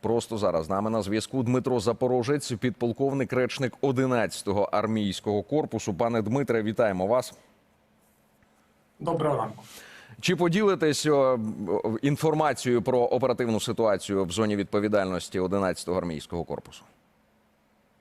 Просто зараз з нами на зв'язку Дмитро Запорожець, підполковник, речник 11-го армійського корпусу. Пане Дмитре, вітаємо вас. Доброго ранку. Чи поділитесь інформацією про оперативну ситуацію в зоні відповідальності 11-го армійського корпусу?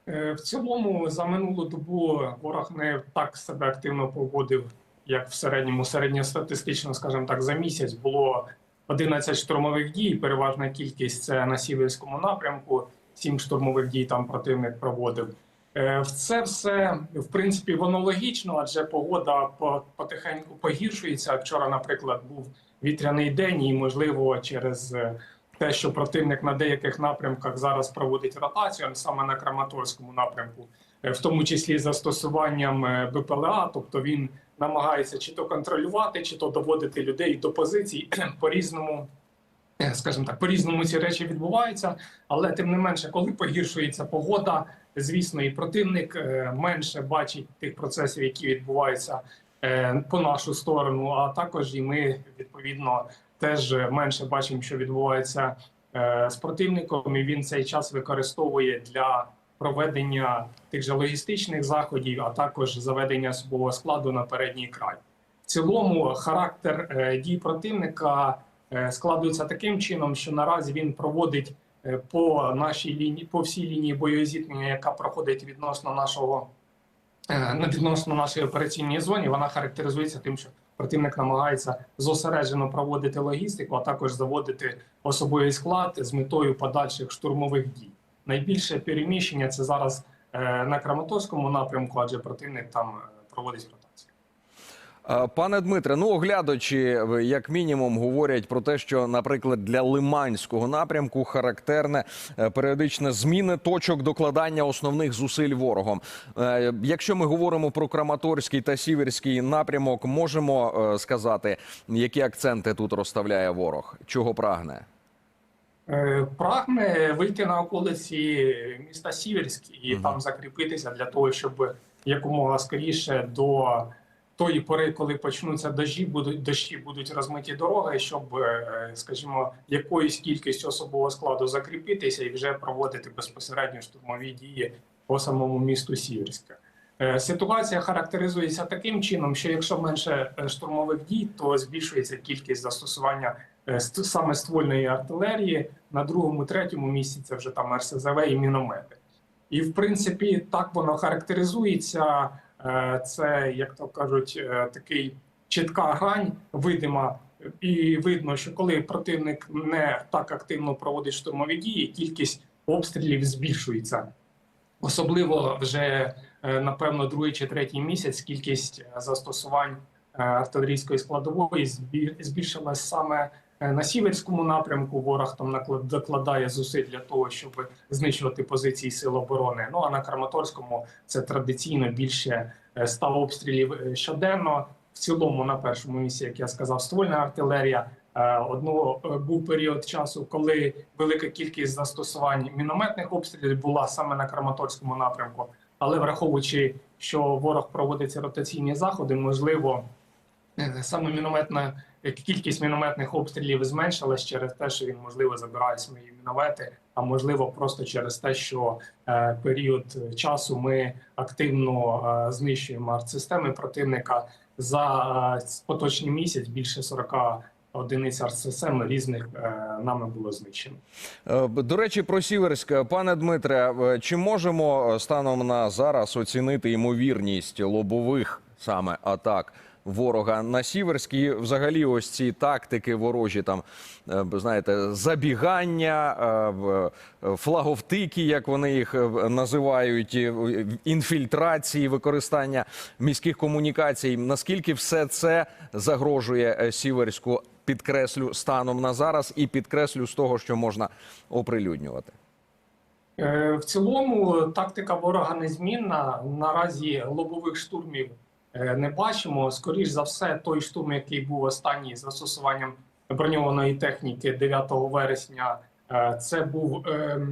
Е, В цілому за минулу добу ворог не так себе активно поводив, як в середньому середньостатистично, скажімо так, за місяць було 11 штурмових дій. Переважна кількість це на сіверському напрямку. Сім штурмових дій там противник проводив. Е, Це все в принципі воно логічно, адже погода потихеньку погіршується. Вчора, наприклад, був вітряний день, і можливо, через е, те, що противник на деяких напрямках зараз проводить ротацію, саме на Краматорському напрямку, е, в тому числі застосуванням БПЛА, тобто він намагається чи то контролювати, чи то доводити людей до позицій по різному. е, Скажімо так, по різному ці речі відбуваються, але тим не менше, коли погіршується погода, звісно, і противник е, менше бачить тих процесів, які відбуваються е, по нашу сторону. А також і ми відповідно теж менше бачимо, що відбувається з противником, і він цей час використовує для проведення тих же логістичних заходів, а також заведення особового складу на передній край. В цілому характер е, дій противника е, складується таким чином, що наразі він проводить е, по нашій лінії, по всій лінії боєзіткнення, яка проходить відносно нашого на відносно нашої операційної зоні, вона характеризується тим, що противник намагається зосереджено проводити логістику, а також заводити особовий склад з метою подальших штурмових дій. Найбільше переміщення це зараз е, на Краматорському напрямку, адже противник там е, проводить ротацію. Пане Дмитре, ну оглядачі, як мінімум, говорять про те, що, наприклад, для лиманського напрямку характерне е, періодичне зміни точок докладання основних зусиль ворогом. Якщо ми говоримо про Краматорський та Сіверський напрямок, можемо сказати, які акценти тут розставляє ворог, чого прагне? Е, Прагне вийти на околиці міста Сіверськ і Мгм. там закріпитися для того, щоб якомога скоріше до тої пори, коли почнуться дощі, будуть дощі, будуть розмиті дороги, щоб, е, скажімо, якоюсь кількістю особового складу закріпитися і вже проводити безпосередньо штурмові дії по самому місту Сіверська. Е, Ситуація характеризується таким чином, що якщо менше е, штурмових дій, то збільшується кількість застосування е, саме ствольної артилерії. На другому, третьому місці це вже там РСЗВ і міномети. І в принципі, так воно характеризується. Це, як то кажуть, такий чітка грань, видима. І видно, що коли противник не так активно проводить штурмові дії, кількість обстрілів збільшується. Особливо вже напевно другий чи третій місяць кількість е, застосувань е, артилерійської складової збі- збільшилась саме е, на сіверському напрямку. Ворог там докладає зусиль для того, щоб знищувати позиції сил оборони. Ну а на Краматорському це традиційно більше е, ста обстрілів е, щоденно. В цілому на першому місці, як я сказав, ствольна артилерія. Е, Одного е, був період часу, коли велика кількість застосувань мінометних обстрілів була саме на Краматорському напрямку. Але враховуючи, що ворог проводить ці ротаційні заходи, можливо, е, саме мінометна е, кількість мінометних обстрілів зменшилась через те, що він можливо забирає свої міномети, а можливо, просто через те, що е, період часу ми активно е, знищуємо артсистеми противника. За е, поточний місяць більше 40 одиниць артсистем різних е, нами було знищено. Е, До речі, про Сіверськ, пане Дмитре, е, чи можемо станом на зараз оцінити ймовірність лобових саме атак ворога на Сіверській? Взагалі, ось ці тактики ворожі, там знаєте, забігання, флаговтики, як вони їх називають, інфільтрації, використання міських комунікацій. Наскільки все це загрожує Сіверську? Підкреслю станом на зараз і підкреслю з того, що можна оприлюднювати. Е, В цілому тактика ворога незмінна. Наразі лобових штурмів е, не бачимо. Скоріш за все, той штурм, який був останній з застосуванням броньованої техніки 9 вересня, е, це був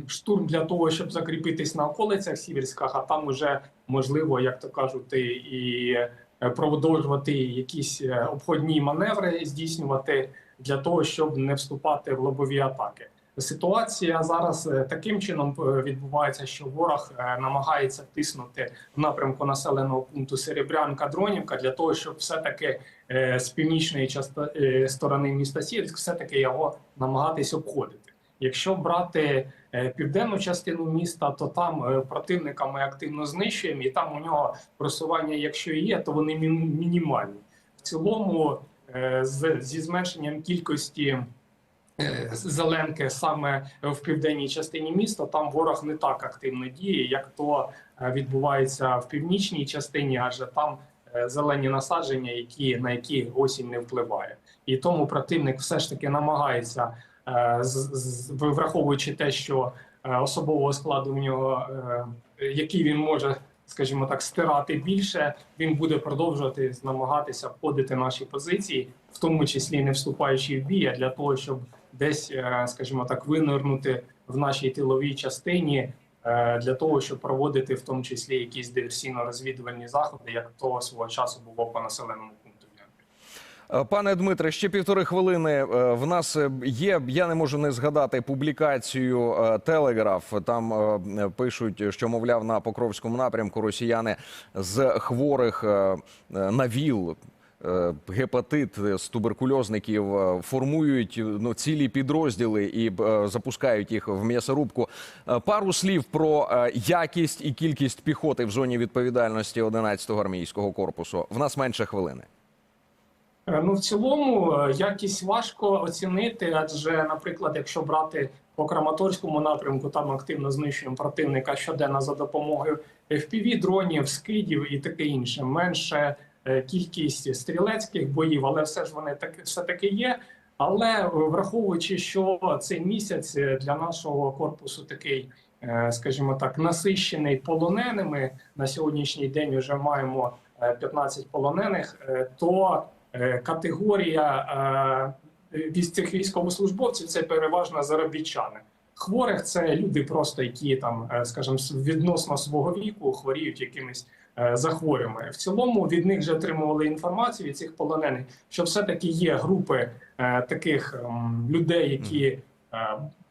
штурм для того, щоб закріпитись на околицях Сіверськах, а там уже можливо, як то кажуть, і- е, продовжувати якісь е, обходні маневри здійснювати для того, щоб не вступати в лобові атаки. Ситуація зараз е, таким чином відбувається, що ворог намагається тиснути в напрямку населеного пункту Серебрянка Дронівка для того, щоб все-таки е, з північної е, сторони міста Сіверськ все-таки його намагатись обходити. Якщо брати е, південну частину міста, то там е, противника ми активно знищуємо, і там у нього просування, якщо є, то вони мінімальні. В цілому, е, зі зменшенням кількості зеленки саме в південній частині міста, там ворог не так активно діє, як то відбувається в північній частині, адже там зелені насадження, які на які осінь не впливає, і тому противник все ж таки намагається, враховуючи те, що е, особового складу в нього, е, який він може, скажімо так, стирати більше, він буде продовжувати намагатися входити наші позиції, в тому числі не вступаючи в бій, а для того, щоб десь, е, скажімо так, винирнути в нашій тиловій частині. е, Для того щоб проводити в тому числі якісь диверсійно-розвідувальні заходи, як то свого часу було по населеному. Е, Пане Дмитре, ще півтори хвилини. Е, В нас е, є, я не можу не згадати публікацію е, Телеграф. Там е, пишуть, що мовляв на Покровському напрямку росіяни з хворих е, е, на ВІЛ. е, Гепатит е, з туберкульозників е, формують ну цілі підрозділи і е, запускають їх в м'ясорубку. Е, Пару слів про е, якість і кількість піхоти в зоні відповідальності 11-го армійського корпусу. В нас менше хвилини. Е, Ну, в цілому е, якість важко оцінити, адже, наприклад, якщо брати по Краматорському напрямку, там активно знищуємо противника щоденно за допомогою fpv дронів, скидів і таке інше. Менше е, кількість стрілецьких боїв, але все ж вони таки все таки є. Але враховуючи, що цей місяць для нашого корпусу такий, скажімо так, насищений полоненими на сьогоднішній день вже маємо е, 15 полонених, то категорія е, цих військовослужбовців це переважно заробітчани. Хворих це люди, просто які там, е, скажімо, відносно свого віку хворіють якимись е, захворюваннями. В цілому від них вже отримували інформацію від цих полонених, що все-таки є групи е, таких ем, людей, які, е,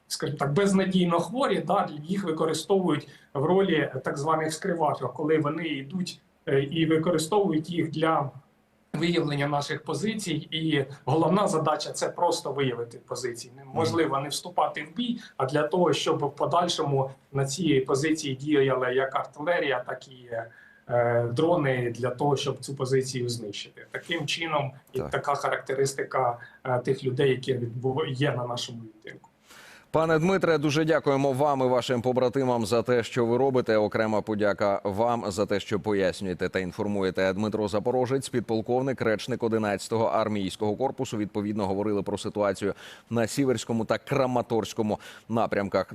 скажімо так, безнадійно хворі, да, їх використовують в ролі так званих скривачок, коли вони йдуть е, і використовують їх для виявлення наших позицій, і головна задача це просто виявити позиції. Неможливо не вступати в бій, а для того, щоб в подальшому на ці позиції діяли як артилерія, так і е, дрони для того, щоб цю позицію знищити. Таким чином, і Так. така характеристика е, тих людей, які є на нашому відтинку. Пане Дмитре, дуже дякуємо вам і вашим побратимам за те, що ви робите. Окрема подяка вам за те, що пояснюєте та інформуєте. Дмитро Запорожець, підполковник, речник 11-го армійського корпусу. Відповідно говорили про ситуацію на сіверському та краматорському напрямках.